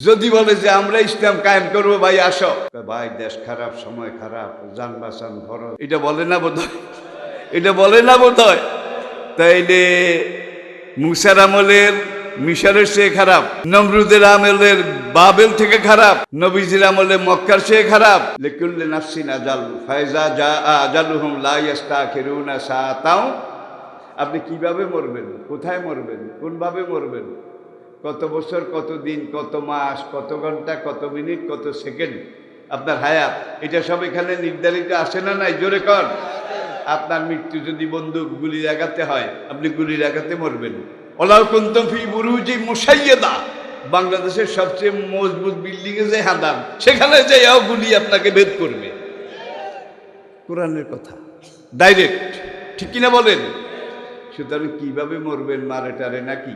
যদি বলে যে আমরা ইসলাম কায়েম করব, ভাই, আসো। ভাই, দেশ খারাপ, সময় খারাপ যান বাঁচান খরচ। এটা বলে না বোধ এটা বলে না বোধ হয় তাইলে মুসার আমলের মিশরের সে খারাপ, নমরুদের আমলের বাবেল থেকে খারাপ, নবীজির আমলে মক্কার সে খারাপ। লেকুল্লে নাফসিন আজাল ফায়জা যা আজালুহুম লা ইয়াস্তাখিরুনা আপনি কীভাবে মরবেন? কোথায় মরবেন? কোনভাবে মরবেন? কত বছর, কত দিন, কত মাস, কত ঘণ্টা, কত মিনিট, কত সেকেন্ড? আপনার হায়াত। এটা সব এখানে নির্ধারিত আসে না নাই? জোরে কর আপনার মৃত্যু যদি বন্দুক গুলি লাগাতে হয়, আপনি গুলি লাগাতে মরবেন। ওলাউ কুন্তম ফি বুরুজি মুসাইয়েদা বাংলাদেশের সবচেয়ে মজবুত বিল্ডিং এ যে হাদান সেখানে যে গুলি আপনাকে ভেদ করবে। কোরআনের কথা। ডাইরেক্ট ঠিক কিনা বলেন? সুতরাং কীভাবে মরবেন মারে টারে নাকি?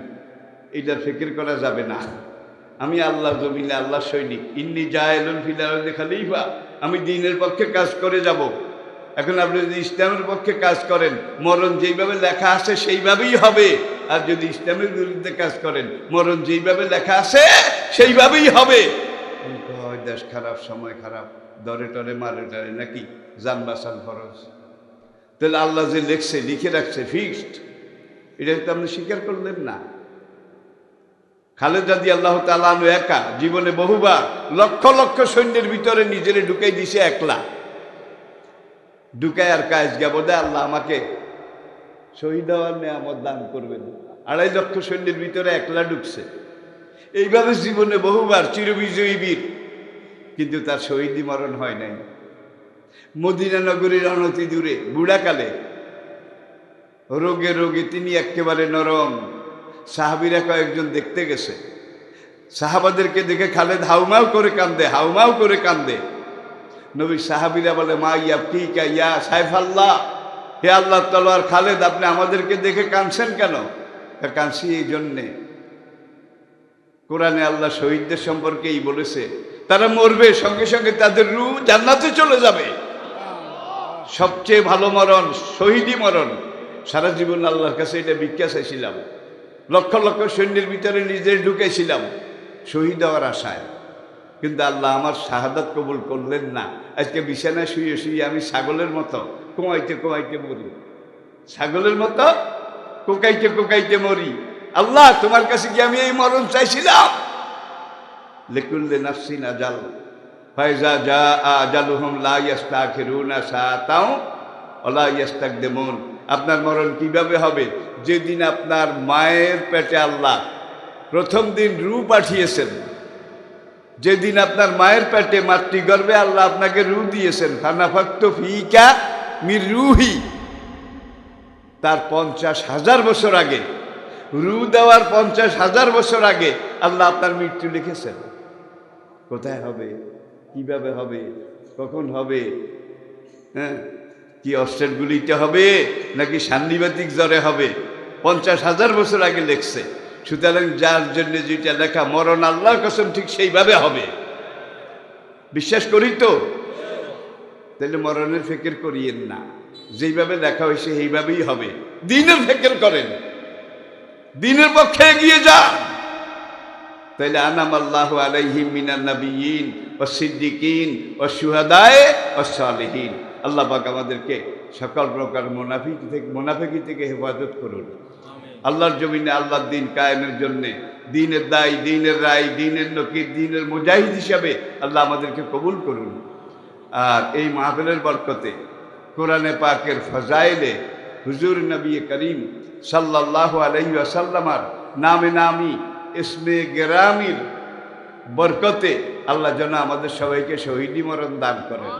এটার ফিকির করা যাবে না। আমি আল্লাহ জমিনে আল্লাহ সৈনিক। ইন্নি জাহেলুন ফিলার খালিফা। আমি দিনের পক্ষে কাজ করে যাব। এখন আপনি যদি ইসলামের পক্ষে কাজ করেন, মরণ যেইভাবে লেখা আছে সেইভাবেই হবে। আর যদি ইসলামের বিরুদ্ধে কাজ করেন, মরণ যেইভাবে লেখা আছে সেইভাবেই হবে। দেশ খারাপ, সময় খারাপ। দরে টরে, মারে টারে নাকি যান বাসান খরচ তাহলে আল্লাহ যে লেখছে, লিখে রাখছে ফিক্সড এটা তো আপনি স্বীকার করলেন না। খালেদা দি আল্লাহ তালু একা, জীবনে বহুবার লক্ষ লক্ষ সৈন্যের ভিতরে নিজেরে ঢুকাই দিছে একলা। ঢুকাই আর কাজ গাবো দে আল্লাহ আমাকে শহীদ হওয়ার নেয়ামত দান করবেন। আড়াই লক্ষ সৈন্যের ভিতরে একলা ঢুকছে। এইভাবে জীবনে বহুবার চিরবিজয়ী বীর, কিন্তু তার শহীদি মরণ হয় নাই। মদিনা নগরীর অনতি দূরে, বুড়াকালে রোগে রোগে তিনি একেবারে নরম সাহাবিরা কয়েকজন দেখতে গেছে। সাহাবাদেরকে দেখে খালেদ হাউমাউ করে কান্দে, হাউমাউ করে কান্দে। নবী সাহাবিরা বলে, মা ইয়া কি ইয়া সাইফ আল্লাহ হে আল্লাহ তলোয়ার খালেদ, আপনি আমাদেরকে দেখে কাঁদছেন কেন? কাঁদছি এই জন্যে। কোরআনে আল্লাহ শহীদদের সম্পর্কেই বলেছে, তারা মরবে, সঙ্গে সঙ্গে তাদের রু জান্নাতে চলে যাবে। সবচেয়ে ভালো মরণ, শহীদই মরণ। সারা জীবন আল্লাহর কাছে এটা ভিক্ষা চাইছিলাম। লক্ষ লক্ষ সৈন্যের ভিতরে নিজে ঢুকেছিলাম। শহীদ হওয়ার আশায়। কিন্তু আল্লাহ আমার শাহাদাত কবুল করলেন না। আজকে বিছানায় শুয়ে শুয়ে আমি ছাগলের মতো কোমাইতে কোমাইতে মরি। ছাগলের মতো কোকাইতে কোকাইতে মরি। আল্লাহ, তোমার কাছে কি আমি এই মরণ চাইছিলাম? লেকুল্লে আজাল। ফায়জা যা আজালুহুম লা ইয়াস্তাখিরুনা সাআতাও ওলা ইয়াস্তাকদিমুন। আপনার মরণ কীভাবে হবে? যেদিন আপনার মায়ের পেটে আল্লাহ প্রথম দিন রু পাঠিয়েছেন। যেদিন আপনার মায়ের পেটে মাতৃগর্ভে আল্লাহ আপনাকে রু দিয়েছেন। ফানাফাক্ত ফিকা মির রুহি তার পঞ্চাশ হাজার বছর আগে, রু দেওয়ার পঞ্চাশ হাজার বছর আগে আল্লাহ আপনার মৃত্যু লিখেছেন। কোথায় হবে? কীভাবে হবে? কখন হবে? হ্যাঁ? কি অস্ট্রেলগুলিতে হবে নাকি সান্নিবাতিক জ্বরে হবে? পঞ্চাশ হাজার বছর আগে লেখছে। সুতরাং যার জন্য যেটা লেখা, মরণ আল্লাহর কসম ঠিক সেইভাবে হবে। বিশ্বাস করি তো? তাহলে মরণের ফেকের করিয়েন না। যেইভাবে লেখা হয়েছে সেইভাবেই হবে। দিনের ফেকের করেন। দিনের পক্ষে এগিয়ে যান। তাইলে আনাম আল্লাহ আলাইহিম নবীন ও সিদ্দিকিন ও সুহাদায় ও সালেহীন। আল্লাহ পাক আমাদেরকে সকল প্রকার মোনাফিক থেকে মোনাফিকি থেকে হেফাজত করুন। আল্লাহর জমিনে আল্লাহর দিন কায়েমের জন্যে দিনের দায় দিনের রায় দিনের নকির দিনের মুজাহিদ হিসাবে আল্লাহ আমাদেরকে কবুল করুন। আর এই মাহফিলের বরকতে কোরআনে পাকের ফজাইলে হুজুর নবী করিম সাল্লাহ আলহি আসাল্লামার নামে নামি ইসমে গেরামির বরকতে আল্লাহ যেন আমাদের সবাইকে শহীদি মরণ দান করেন।